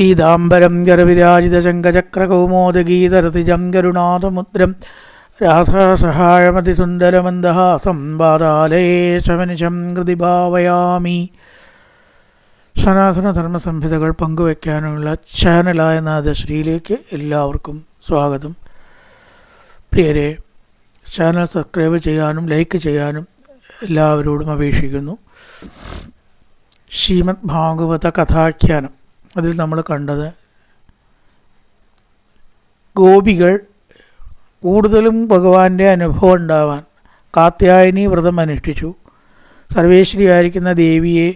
പീതാംബരം ഗർവിരാജിതശങ്കചക്രകൗമോദഗീതരതിജം കരുണാതമുദ്രം രാധാസഹായമതിസുന്ദരമന്ദഹാസം പാതാലയേശമനിശം കൃതി ഭാവയാമി സനാതനധർമ്മ പങ്കുവയ്ക്കാനുള്ള ചാനലായ നാദശ്രീയിലേക്ക് എല്ലാവർക്കും സ്വാഗതം. പ്രിയരെ ചാനൽ സബ്സ്ക്രൈബ് ചെയ്യാനും ലൈക്ക് ചെയ്യാനും എല്ലാവരോടും അപേക്ഷിക്കുന്നു. ശ്രീമദ് ഭാഗവത കഥാഖ്യാനം അതിൽ നമ്മൾ കണ്ടത് ഗോപികൾ കൂടുതലും ഭഗവാന്റെ അനുഭവം ഉണ്ടാവാൻ കാത്യായനി വ്രതം അനുഷ്ഠിച്ചു. സർവേശ്വരി ആയിരിക്കുന്ന ദേവിയെ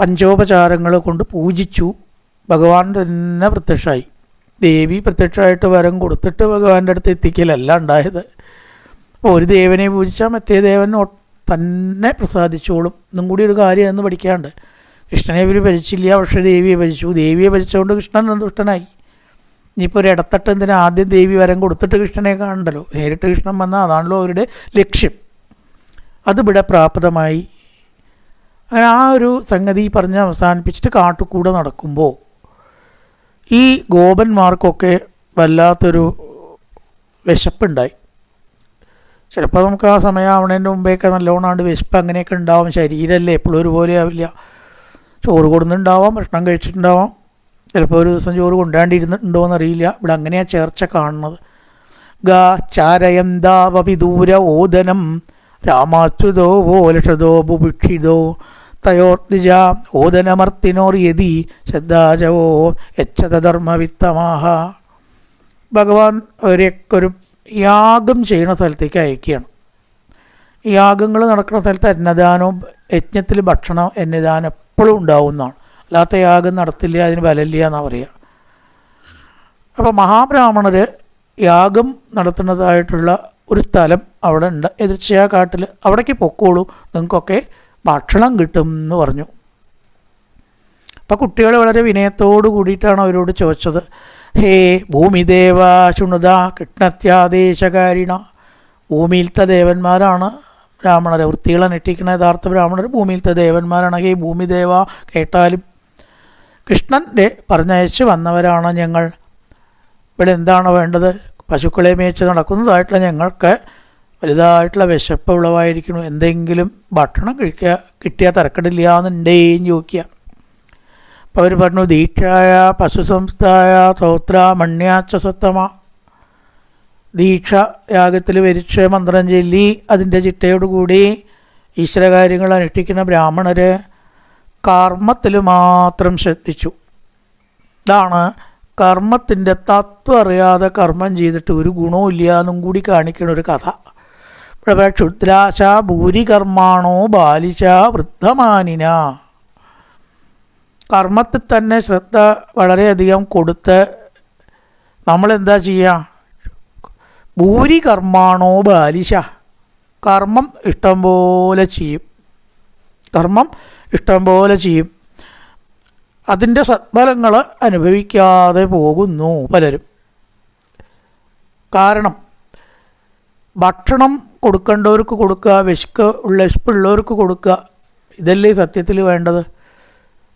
പഞ്ചോപചാരങ്ങൾ കൊണ്ട് പൂജിച്ചു. ഭഗവാൻ തന്നെ പ്രത്യക്ഷമായി ദേവി പ്രത്യക്ഷമായിട്ട് വരം കൊടുത്തിട്ട് ഭഗവാന്റെ അടുത്ത് എത്തിക്കലല്ല ഉണ്ടായത്. അപ്പോൾ ഒരു ദേവനെ പൂജിച്ചാൽ മറ്റേ ദേവൻ തന്നെ പ്രസാദിച്ചോളും. ഇതും കൂടി ഒരു കാര്യം എന്ന് പഠിക്കാണ്ട്. കൃഷ്ണനെ ഇവർ ഭരിച്ചില്ല പക്ഷേ ദേവിയെ ഭരിച്ചു. ദേവിയെ ഭരിച്ചുകൊണ്ട് കൃഷ്ണൻ സന്തുഷ്ടനായി. ഇനിയിപ്പോൾ ഒരു ഇടത്തട്ട് എന്തിനാ ആദ്യം ദേവി വരം കൊടുത്തിട്ട് കൃഷ്ണനെ കാണണ്ടല്ലോ? നേരിട്ട് കൃഷ്ണൻ വന്നാൽ അതാണല്ലോ അവരുടെ ലക്ഷ്യം. അതിവിടെ പ്രാപ്തമായി. അങ്ങനെ ആ ഒരു സംഗതി പറഞ്ഞ് അവസാനിപ്പിച്ചിട്ട് കാട്ടുകൂടെ നടക്കുമ്പോൾ ഈ ഗോപന്മാർക്കൊക്കെ വല്ലാത്തൊരു വിശപ്പുണ്ടായി. ചിലപ്പോൾ നമുക്ക് ആ സമയം ആവണേന്റെ മുമ്പേയൊക്കെ നല്ലോണാണ്ട് വിശപ്പ് അങ്ങനെയൊക്കെ ഉണ്ടാവും. ശരീരമല്ലേ എപ്പോഴും ഒരുപോലെ ആവില്ല. ചോറ് കൊടുന്നുണ്ടാവാം ഭക്ഷണം കഴിച്ചിട്ടുണ്ടാവാം. ചിലപ്പോൾ ഒരു ദിവസം ചോറ് കൊണ്ടാണ്ടിരുന്നിട്ടുണ്ടോ എന്നറിയില്ല ഇവിടെ അങ്ങനെയാണ് ചേർച്ച കാണുന്നത്. ഗാ ചാരയന്താവപി ദൂര ഓദനം രാമാച്യുതോ ഓലഷതോ ബുഭിക്ഷിതോ തയോർത്തിജ ഓദനമർത്തിനോർ യതി ശ്രദ്ധാചവോ യച്ഛതധർമ്മവിത്തമാഹ. ഭഗവാൻ അവരെയൊക്കെ ഒരു യാഗം ചെയ്യുന്ന സ്ഥലത്തേക്ക് അയക്കുകയാണ്. യാഗങ്ങൾ നടക്കുന്ന സ്ഥലത്ത് അന്നദാനവും യജ്ഞത്തിൽ ഭക്ഷണം അന്നദാനം എപ്പോഴും ഉണ്ടാവുന്നതാണ്. അല്ലാത്ത യാഗം നടത്തില്ല അതിന് ബലമില്ല എന്നാണ് പറയുക. അപ്പോൾ മഹാബ്രാഹ്മണർ യാഗം നടത്തുന്നതായിട്ടുള്ള ഒരു സ്ഥലം അവിടെ ഉണ്ട്. എതിർച്ചയാ കാട്ടിൽ അവിടേക്ക് പൊക്കോളൂ നിങ്ങൾക്കൊക്കെ ഭക്ഷണം കിട്ടും എന്ന് പറഞ്ഞു. അപ്പോൾ കുട്ടികൾ വളരെ വിനയത്തോടു കൂടിയിട്ടാണ് അവരോട് ചോദിച്ചത്. ഹേ ഭൂമിദേവ ശുണുത കൃഷ്ണത്യാദേശകാരിണ. ഭൂമിയിലത്തെ ദേവന്മാരാണ് ബ്രാഹ്മണരെ വൃത്തികളെ നെട്ടിക്കുന്ന യഥാർത്ഥ ബ്രാഹ്മണർ ഭൂമിയിലത്തെ ദേവന്മാരാണെങ്കിൽ ഭൂമിദേവ കേട്ടാലും. കൃഷ്ണന്റെ പറഞ്ഞയച്ച് വന്നവരാണ് ഞങ്ങൾ. ഇവിടെ എന്താണ് വേണ്ടത്? പശുക്കളെ മേച്ച് നടക്കുന്നതായിട്ടുള്ള ഞങ്ങൾക്ക് വലുതായിട്ടുള്ള വിശപ്പ് ഉളവായിരിക്കുന്നു എന്തെങ്കിലും ഭക്ഷണം കഴിക്കുക കിട്ടിയാൽ തിരക്കടില്ല എന്നുണ്ടേയും ചോദിക്കുക. അപ്പോൾ അവർ പറഞ്ഞു ദീക്ഷായ പശുസംസ്ഥായ തോത്ര മണ്യാച്ച സത്തമ ദീക്ഷ യാഗത്തിൽ വരിച്ച് മന്ത്രം ചൊല്ലി അതിന്റെ ചിട്ടയോടുകൂടി ഈശ്വരകാര്യങ്ങൾ അനുഷ്ഠിക്കുന്ന ബ്രാഹ്മണർ കർമ്മത്തിൽ മാത്രം ശ്രദ്ധിച്ചു. ഇതാണ് കർമ്മത്തിന്റെ തത്വം അറിയാതെ കർമ്മം ചെയ്തിട്ട് ഒരു ഗുണവും ഇല്ല എന്നും കൂടി കാണിക്കുന്ന ഒരു കഥ. ഇവിടെ ക്ഷുദ്രാശ ഭൂരികർമാണോ ബാലിശ വൃദ്ധമാനിന? കർമ്മത്തിൽ തന്നെ ശ്രദ്ധ വളരെയധികം കൊടുത്ത് നമ്മളെന്താ ചെയ്യുക? ഭൂരികർമാണോ ബാലിശ? കർമ്മം ഇഷ്ടം പോലെ ചെയ്യും. കർമ്മം ഇഷ്ടം പോലെ ചെയ്യും. അതിന്റെ സത്ഫലങ്ങൾ അനുഭവിക്കാതെ പോകുന്നു പലരും. കാരണം ഭക്ഷണം കൊടുക്കേണ്ടവർക്ക് കൊടുക്കുക വിശക്ക് വിശപ്പുള്ളവർക്ക് കൊടുക്കുക ഇതല്ലേ സത്യത്തിൽ വേണ്ടത്?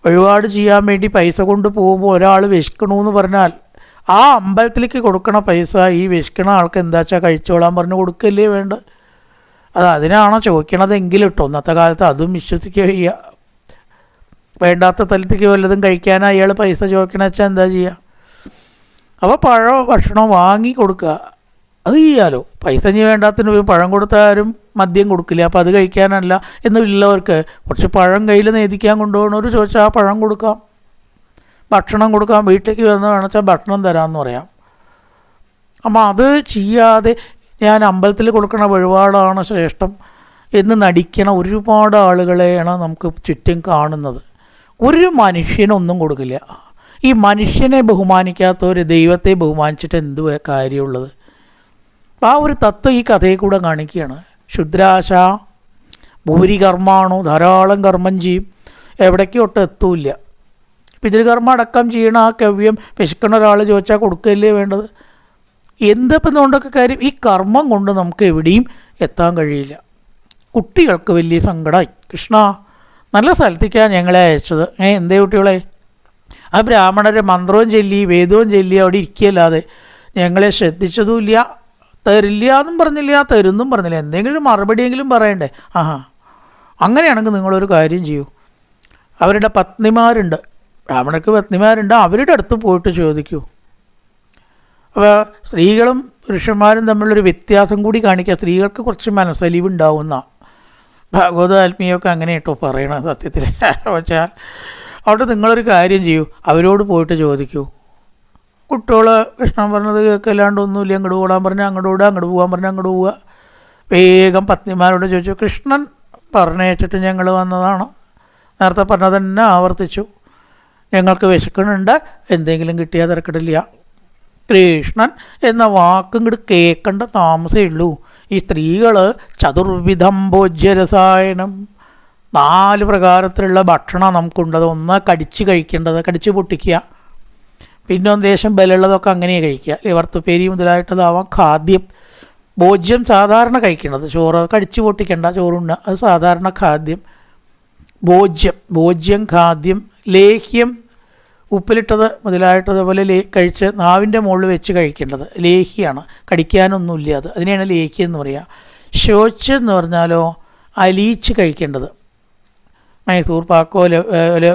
വഴിപാട് ചെയ്യാൻ വേണ്ടി പൈസ കൊണ്ട് പോകുമ്പോൾ ഒരാൾ വിശക്കണമെന്ന് പറഞ്ഞാൽ ആ അമ്പലത്തിലേക്ക് കൊടുക്കണ പൈസ ഈ വിശക്കണ ആൾക്ക് എന്താ വെച്ചാൽ കഴിച്ചോളാൻ പറഞ്ഞ് കൊടുക്കല്ലേ വേണ്ട. അത് അതിനാണോ ചോദിക്കണതെങ്കിലും ഇട്ടോ ഇന്നത്തെ കാലത്ത് അതും വിശ്വസിക്കുക വേണ്ടാത്ത സ്ഥലത്തേക്ക് വല്ലതും കഴിക്കാൻ അയാൾ പൈസ ചോദിക്കണ വെച്ചാൽ എന്താ ചെയ്യുക അപ്പോൾ പഴമോ ഭക്ഷണമോ വാങ്ങി കൊടുക്കുക. അത് ചെയ്യാലോ. പൈസ ഇനി വേണ്ടാത്തിന് പഴം കൊടുത്താലും മദ്യം കൊടുക്കില്ല. അപ്പോൾ അത് കഴിക്കാനല്ല എന്നുള്ളവർക്ക് കുറച്ച് പഴം കയ്യിൽ നേദിക്കാൻ കൊണ്ടുപോകണവർ ചോദിച്ചാൽ ആ പഴം കൊടുക്കാം. ഭക്ഷണം കൊടുക്കാൻ വീട്ടിലേക്ക് വന്ന് വേണമെച്ചാൽ ഭക്ഷണം തരാമെന്ന് പറയാം. അപ്പം അത് ചെയ്യാതെ ഞാൻ അമ്പലത്തിൽ കൊടുക്കണ വഴിപാടാണ് ശ്രേഷ്ഠം. എന്ന് നടിക്കണ ഒരുപാട് ആളുകളെയാണ് നമുക്ക് ചുറ്റും കാണുന്നത്. ഒരു മനുഷ്യനൊന്നും കൊടുക്കില്ല. ഈ മനുഷ്യനെ ബഹുമാനിക്കാത്ത ഒരു ദൈവത്തെ ബഹുമാനിച്ചിട്ട് എന്ത് കാര്യമുള്ളത്? ആ ഒരു തത്വം ഈ കഥയെ കൂടെ കാണിക്കുകയാണ്. ക്ഷുദ്രാശ ഭൂരികർമാണോ ധാരാളം കർമ്മം ചെയ്യും. എവിടേക്കോട്ട് എത്തൂല്ല. പിതൃകർമ്മ അടക്കം ചെയ്യണ ആ കവ്യം വിശക്കണ ഒരാൾ ചോദിച്ചാൽ കൊടുക്കുകയല്ലേ വേണ്ടത്? എന്തപ്പം കൊണ്ടൊക്കെ കാര്യം? ഈ കർമ്മം കൊണ്ട് നമുക്ക് എവിടെയും എത്താൻ കഴിയില്ല. കുട്ടികൾക്ക് വലിയ സങ്കടമായി കൃഷ്ണ നല്ല സ്ഥലത്തേക്കാണ് ഞങ്ങളെ അയച്ചത്. ഏ എന്തേ കുട്ടികളെ? ആ ബ്രാഹ്മണരെ മന്ത്രവും ചൊല്ലി വേദവും ചൊല്ലി അവിടെ ഇരിക്കുകയല്ലാതെ ഞങ്ങളെ ശ്രദ്ധിച്ചതുമില്ല. തരില്ല എന്നും പറഞ്ഞില്ല തരുന്നും പറഞ്ഞില്ല. എന്തെങ്കിലും മറുപടിയെങ്കിലും പറയണ്ടേ? ആഹാ. അങ്ങനെയാണെങ്കിൽ നിങ്ങളൊരു കാര്യം ചെയ്യൂ. അവരുടെ പത്നിമാരുണ്ട്. ബ്രാഹ്മണർക്ക് പത്നിമാരുണ്ട്? അവരുടെ അടുത്ത് പോയിട്ട് ചോദിക്കൂ. അപ്പോൾ സ്ത്രീകളും പുരുഷന്മാരും തമ്മിലൊരു വ്യത്യാസം കൂടി കാണിക്കുക സ്ത്രീകൾക്ക് കുറച്ച് മനസ്സലിവുണ്ടാവുന്ന. ഭാഗവത ആത്മീയമൊക്കെ അങ്ങനെ കേട്ടോ പറയണത് സത്യത്തിൽ. വെച്ചാൽ അവിടെ നിങ്ങളൊരു കാര്യം ചെയ്യൂ. അവരോട് പോയിട്ട് ചോദിക്കൂ. കുട്ടികൾ കൃഷ്ണൻ പറഞ്ഞത് കേൾക്കല്ലാണ്ട് ഒന്നുമില്ല. അങ്ങോട്ട് ഓടാൻ പറഞ്ഞാൽ അങ്ങോട്ട് ഓടുക അങ്ങോട്ട് പോകാൻ പറഞ്ഞാൽ അങ്ങോട്ട് പോവുക. വേഗം പത്നിമാരോട് ചോദിച്ചു. കൃഷ്ണൻ പറഞ്ഞയച്ചിട്ട് ഞങ്ങൾ വന്നതാണ്. നേരത്തെ പറഞ്ഞത് തന്നെ ആവർത്തിച്ചു. ഞങ്ങൾക്ക് വിശക്കണുണ്ട് എന്തെങ്കിലും കിട്ടിയാൽ തിരക്കിടില്ല. കൃഷ്ണൻ എന്ന വാക്കും ഇങ്ങോട്ട് കേൾക്കേണ്ട താമസേ ഉള്ളൂ. ഈ സ്ത്രീകൾ ചതുർവിധം ഭോജ്യരസായനം. നാല് പ്രകാരത്തിലുള്ള ഭക്ഷണം നമുക്കുണ്ടത്. ഒന്ന് കടിച്ച് കഴിക്കേണ്ടത് കടിച്ച് പൊട്ടിക്കുക. പിന്നെ ഒന്ന് ദേശം ബലമുള്ളതൊക്കെ അങ്ങനെയേ കഴിക്കുക. ലിവർത്തുപ്പേരി മുതലായിട്ടതാവാം ഖാദ്യം. ഭോജ്യം സാധാരണ കഴിക്കേണ്ടത്. ചോറ് കടിച്ചു പൊട്ടിക്കേണ്ട ചോറുണ്ണ അത് സാധാരണ ഖാദ്യം. ഭോജ്യം ഭോജ്യം ഖാദ്യം ലേഹ്യം ഉപ്പിലിട്ടത് മുതലായിട്ടതുപോലെ ലേ കഴിച്ച് നാവിന്റെ മുകളിൽ വെച്ച് കഴിക്കേണ്ടത്. ലേഹ്യാണ്. കടിക്കാനൊന്നുമില്ല അത്. അതിനെയാണ് ലേഹ്യം എന്ന് പറയുക ശോച്ച് എന്ന് പറഞ്ഞാലോ അലിയിച്ച് കഴിക്കേണ്ടത്. മൈസൂർ പാക്കോ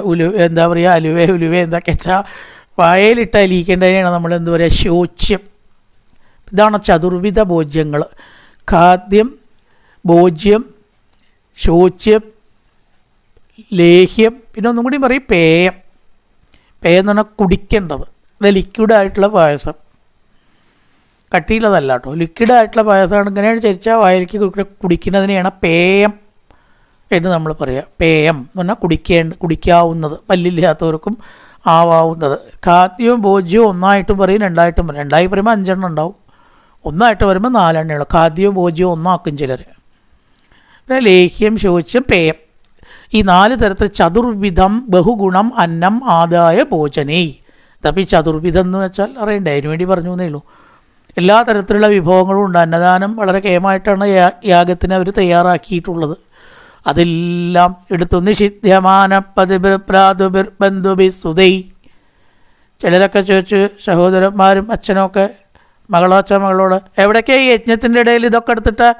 ഉലു എന്താ പറയുക അലുവ ഉലുവ എന്താ വെച്ചാൽ വായയിലിട്ട് അലിയിക്കേണ്ടതിനെയാണ് നമ്മൾ എന്താ പറയുക ശോച്യം. ഇതാണ് ചതുർവിധ ഭോജ്യങ്ങൾ. ഖാദ്യം ഭോജ്യം ശോച്യം ലേഹ്യം പിന്നെ ഒന്നും കൂടി പറയും പേയം. പേയം എന്ന് പറഞ്ഞാൽ കുടിക്കേണ്ടത്. ലിക്വിഡായിട്ടുള്ള പായസം. കട്ടിയുള്ളതല്ല കേട്ടോ. ലിക്വിഡായിട്ടുള്ള പായസമാണ് ഇങ്ങനെയാണ് ചരിച്ചാൽ വായിലേക്ക് കുടി- കുടിക്കുന്നതിനെയാണ് പേയം എന്ന് നമ്മൾ പറയുക പേയം എന്ന് പറഞ്ഞാൽ കുടിക്കേണ്ട കുടിക്കാവുന്നത് പല്ലില്ലാത്തവർക്കും ആവാവുന്നത്. ഖാദ്യവും ഭോജ്യവും ഒന്നായിട്ടും പറയും രണ്ടായിട്ടും പറയും. രണ്ടായി പറയുമ്പോൾ അഞ്ചെണ്ണം ഉണ്ടാവും. ഒന്നായിട്ട് വരുമ്പോൾ നാലെണ്ണേ ഉള്ളൂ. ഖാദ്യവും ഭോജ്യവും ഒന്നാക്കും ചിലർ പിന്നെ ലേഹ്യം ശോച്യം പേയം. ഈ നാല് തരത്തിൽ ചതുർവിധം ബഹുഗുണം അന്നം ആദായ ഭോജനേ. തപ്പി ചതുർവിധം എന്ന് വെച്ചാൽ അറിയണ്ടേ? അതിനു വേണ്ടി പറഞ്ഞു എന്നേ ഉള്ളൂ. എല്ലാ തരത്തിലുള്ള വിഭവങ്ങളും ഉണ്ട്. അന്നദാനം വളരെ കേമായിട്ടാണ് യാഗത്തിന് അവർ തയ്യാറാക്കിയിട്ടുള്ളത്. അതെല്ലാം എടുത്തു. നിഷിദ്ധ്യമാന പതിബിർ ബന്ധുബി സുതൈ ചിലരൊക്കെ ചോദിച്ചു സഹോദരന്മാരും അച്ഛനൊക്കെ മകളോ അച്ഛൻ മകളോട് എവിടേക്കാണ് ഈ യജ്ഞത്തിന്റെ ഇടയിൽ ഇതൊക്കെ എടുത്തിട്ട്?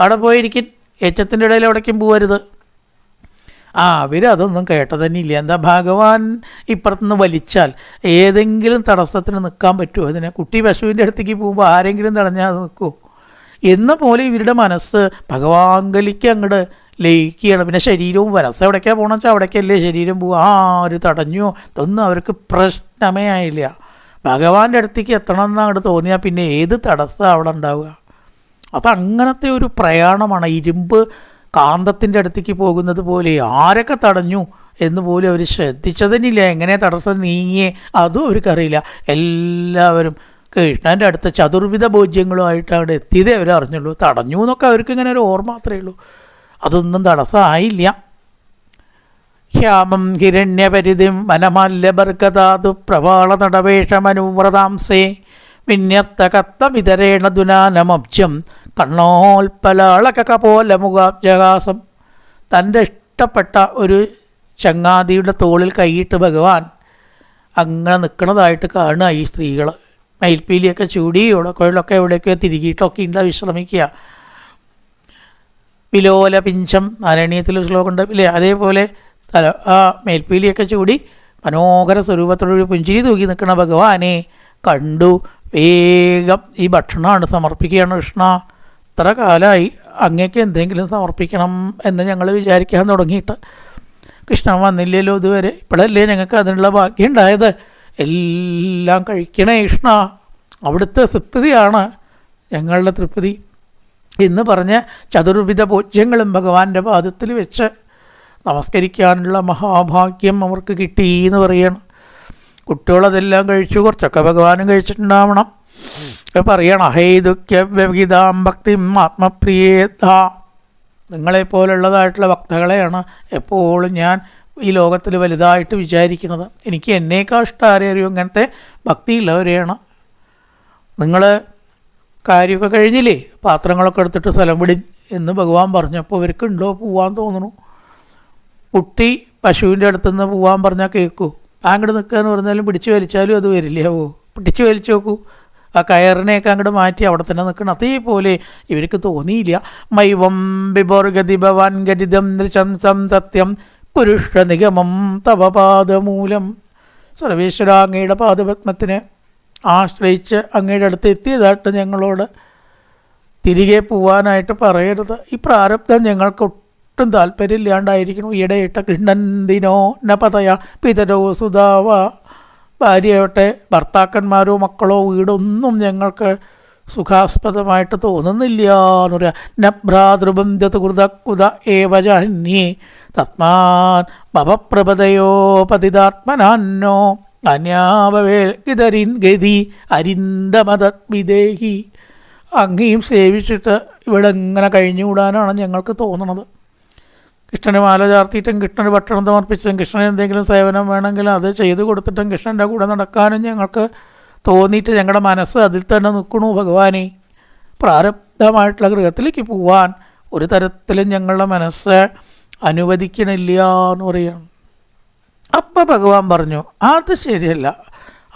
അവിടെ പോയിരിക്കും. യജ്ഞത്തിന്റെ ഇടയിൽ എവിടേക്കും പോകരുത് ആ അവരതൊന്നും കേട്ടത് തന്നെ ഇല്ല എന്താ ഭഗവാൻ ഇപ്പുറത്തുനിന്ന് വലിച്ചാൽ ഏതെങ്കിലും തടസ്സത്തിന് നിൽക്കാൻ പറ്റുമോ? അതിനെ കുട്ടി പശുവിന്റെ അടുത്തേക്ക് പോകുമ്പോൾ ആരെങ്കിലും തടഞ്ഞാൽ അത് നിൽക്കുമോ? എന്ന പോലെ ഇവരുടെ മനസ്സ് ഭഗവാങ്കലിക്ക് അങ്ങോട്ട് ലയിക്കുകയാണ്. പിന്നെ ശരീരവും മനസ്സ് എവിടേക്കാണ് പോകണം വെച്ചാൽ അവിടേക്കല്ലേ ശരീരം പോവുക. ആ ഒരു തടഞ്ഞോ? ഇതൊന്നും അവർക്ക് പ്രശ്നമേ ആയില്ല. ഭഗവാന്റെ അടുത്തേക്ക് എത്തണം എന്ന് അങ്ങോട്ട് തോന്നിയാൽ പിന്നെ ഏത് തടസ്സം അവിടെ ഉണ്ടാവുക? അതങ്ങനത്തെ ഒരു പ്രയാണമാണ്. ഇരുമ്പ് കാന്തത്തിന്റെ അടുത്തേക്ക് പോകുന്നത് പോലെ ആരൊക്കെ തടഞ്ഞു എന്ന് പോലും അവർ ശ്രദ്ധിച്ചതിനില്ല. എങ്ങനെ തടസ്സം നീങ്ങിയേ അതും അവർക്കറിയില്ല എല്ലാവരും കൃഷ്ണന്റെ അടുത്ത ചതുർവിധ ബോധ്യങ്ങളുമായിട്ടാണ് എത്തിയതേ അവർ അറിഞ്ഞുള്ളൂ. തടഞ്ഞു എന്നൊക്കെ അവർക്ക് ഇങ്ങനെ ഒരു ഓർമ്മ മാത്രമേ ഉള്ളൂ. അതൊന്നും തടസ്സമായില്ല. ശ്യാമം ഹിരണ്യപരിധിം വനമാല്യബർഗതാതു പ്രവാള നടവേഷമനുവ്രതാംസേ വിന്യർത്തകത്തമിതരേണ ദുനാനമബ്ജം കണ്ണോൽപ്പലാളകപോലമുഖാബ്ജകാസം തന്റെ ഇഷ്ടപ്പെട്ട ഒരു ചങ്ങാതിയുടെ തോളിൽ കൈയിട്ട് ഭഗവാൻ അങ്ങനെ നിൽക്കുന്നതായിട്ട് കാണുക ഈ സ്ത്രീകൾ. മയിൽപ്പീലിയൊക്കെ ചൂടി ഉടക്കൊഴിലൊക്കെ എവിടെയൊക്കെ തിരികിയിട്ടൊക്കെ ഉണ്ട് വിശ്രമിക്കുക. വിലോല പിഞ്ചം നാരായണീയത്തിൽ ശ്ലോകമുണ്ട് ഇല്ലേ? അതേപോലെ തല ആ മേൽപ്പീലിയൊക്കെ ചൂടി മനോഹര സ്വരൂപത്തോടൊരു പുഞ്ചിരി തൂക്കി നിൽക്കുന്ന ഭഗവാനെ കണ്ടു. വേഗം ഈ ഭക്ഷണമാണ് സമർപ്പിക്കുകയാണ് കൃഷ്ണ. ഇത്ര കാലമായി അങ്ങേക്ക് എന്തെങ്കിലും സമർപ്പിക്കണം എന്ന് ഞങ്ങൾ വിചാരിക്കാൻ തുടങ്ങിയിട്ട്. കൃഷ്ണൻ വന്നില്ലല്ലോ ഇതുവരെ. ഇപ്പോഴല്ലേ ഞങ്ങൾക്ക് അതിനുള്ള ഭാഗ്യം ഉണ്ടായത്? എല്ലാം കഴിക്കണേ കൃഷ്ണ. അവിടുത്തെ തൃപ്തിയാണ് ഞങ്ങളുടെ തൃപ്തി. എന്ന് പറഞ്ഞ് ചതുർവിധ പൂജ്യങ്ങളും ഭഗവാന്റെ പാദത്തിൽ വെച്ച് നമസ്കരിക്കാനുള്ള മഹാഭാഗ്യം അവർക്ക് കിട്ടി എന്ന് പറയണം. കുട്ടികളതെല്ലാം കഴിച്ചു കുറച്ചൊക്കെ ഭഗവാനും കഴിച്ചിട്ടുണ്ടാവണം. പറയണം ഭക്തിം ഭക്തി ആത്മപ്രിയേത. നിങ്ങളെപ്പോലുള്ളതായിട്ടുള്ള ഭക്തകളെയാണ് എപ്പോഴും ഞാൻ ഈ ലോകത്തിൽ വലുതായിട്ട് വിചാരിക്കുന്നത്. എനിക്ക് എന്നേക്കാൾ ഇഷ്ടം ആരെ അറിയും? ഇങ്ങനത്തെ ഭക്തിയുള്ളവരെയാണ്. നിങ്ങൾ കാര്യമൊക്കെ കഴിഞ്ഞില്ലേ? പാത്രങ്ങളൊക്കെ എടുത്തിട്ട് സ്ഥലം വിടി എന്ന് ഭഗവാൻ പറഞ്ഞപ്പോൾ ഇവർക്കുണ്ടോ പോവാൻ തോന്നുന്നു. കുട്ടി പശുവിന്റെ അടുത്തുനിന്ന് പോവാൻ പറഞ്ഞാൽ കേൾക്കൂ. അങ്ങോട്ട് നിൽക്കുക എന്ന് പറഞ്ഞാലും പിടിച്ചു വലിച്ചാലും അത് വരില്ല ഓ പിടിച്ചു വലിച്ചു നോക്കൂ. ആ കയറിനെയൊക്കെ അങ്ങോട്ട് മാറ്റി അവിടെ തന്നെ നിൽക്കണം. അതേപോലെ ഇവർക്ക് തോന്നിയില്ല. മൈവം ബിബോർഗതി ഭവാൻ ഗതിതം നൃശംസം സത്യം കുരുഷ നിഗമം തവപാദമൂലം സർവേശ്വര അങ്ങയുടെ പാദപത്മത്തിനെ ആശ്രയിച്ച് അങ്ങയുടെ അടുത്ത് എത്തിയതായിട്ട് ഞങ്ങളോട് തിരികെ പോവാനായിട്ട് പറയരുത്. ഈ പ്രാരബ്ധം ഞങ്ങൾക്ക് ഒട്ടും താല്പര്യമില്ലാണ്ടായിരിക്കുന്നു. ഈയിടെയിട്ട കൃഷ്ണന്തിനോ നപതയ പിതരോ സുധാവ. ഭാര്യയോട്ടെ ഭർത്താക്കന്മാരോ മക്കളോ വീടൊന്നും ഞങ്ങൾക്ക് സുഖാസ്പദമായിട്ട് തോന്നുന്നില്ല എന്ന് പറയാം നഭ്രാതൃബന്ധത്ത് കൃതക്കുത ഏവജന്യേ തത്മാൻ ഭവപ്രപതയോ പതിതാത്മനാന്നോ. അന്യാവവേൽ ഇതരിൻ ഗതി അരിന്തമതദ്വിദേഹി അങ്ങയും സേവിച്ചിട്ട് ഇവിടെ ഇങ്ങനെ കഴിഞ്ഞുകൂടാനാണ് ഞങ്ങൾക്ക് തോന്നുന്നത് കൃഷ്ണന് മാല ചാർത്തിയിട്ടും കൃഷ്ണന് ഭക്ഷണം സമർപ്പിച്ചും കൃഷ്ണന് എന്തെങ്കിലും സേവനം വേണമെങ്കിൽ അത് ചെയ്തു കൊടുത്തിട്ടും കൃഷ്ണന്റെ കൂടെ നടക്കാനും ഞങ്ങൾക്ക് തോന്നിയിട്ട് ഞങ്ങളുടെ മനസ്സ് അതിൽ തന്നെ നിൽക്കണു ഭഗവാനെ. പ്രാരബ്ധമായിട്ടുള്ള ഗൃഹത്തിലേക്ക് പോവാൻ ഒരു തരത്തിലും ഞങ്ങളുടെ മനസ്സ് അനുവദിക്കണില്ല എന്ന് പറയുകയാണ് അപ്പം ഭഗവാൻ പറഞ്ഞു അത് ശരിയല്ല.